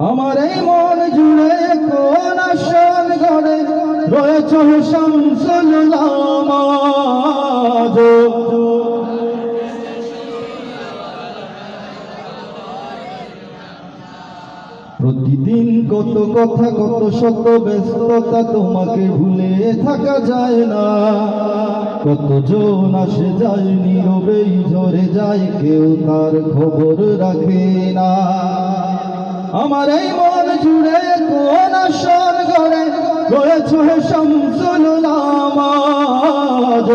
আমার এই মন জুড়ে কোন আসন ঘরে রয়েছে শামসুল নামাজ প্রতিদিন কত কথা, কত শত ব্যস্ততা তোমাকে ভুলে থাকা যায় না। কত জন আসে যায়, নীরবেই ঝরে যায়, কেউ তার খবর রাখে না। আমার এই মন জুড়ে কোন আসন ঘরে রয়েছে শামসুল নামাজ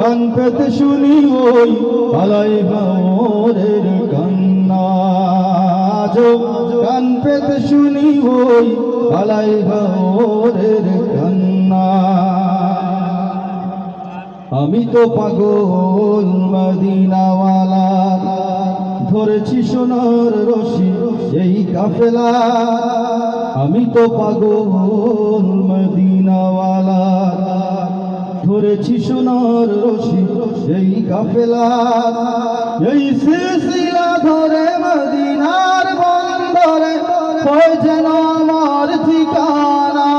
কান পেতে শুনি ওই আলাই ভাওরের কান্না কান পেতে শুনি ওই আলাই ভাওরের কান্না আমি তো পাগল মদিনাওয়ালা ধরেছি সোনার রশি, এই কাফেলা। আমি তো পাগল মদিনাওয়ালা। ধরেছি সোনার রশি, এই কাফেলা। এই সিলসিলা ধরে মদিনার বন্দরে, হয় যেন আমার ঠিকানা।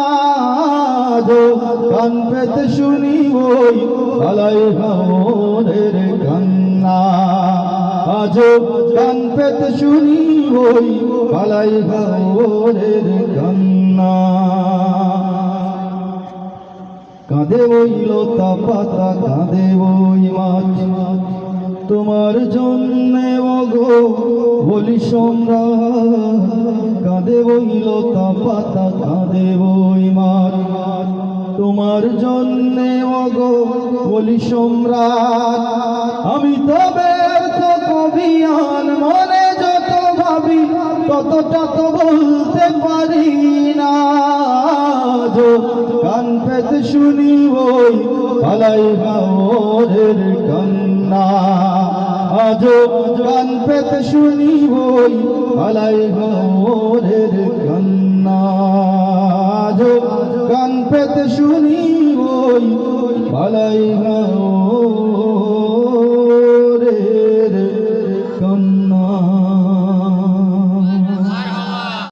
কান পেতে শুনি ওই আলাই হাওরের কান্না কান পেতে শুনি ওই আলাই হাওরের কান্না। কাঁদে ওই লতা পাতা, কাঁদে ওই মাছ। তোমার জন্যে ওগো বলি সম্রাট। কাঁদে ওই লতা পাতা, কাঁদে ওই মাছ। তোমার জন্যে ওগো বলি সম্রাট। আমি তো কবিয়ান মনে যত ভাবি ততটা তো বলতে পারি না কান পেতে শুনি ওই আলাই হাওরের কান্না আজো কান পেতে শুনি ওই আলাই হাওরের কান্না আজো কান পেতে শুনি ওই আলাই হাওরের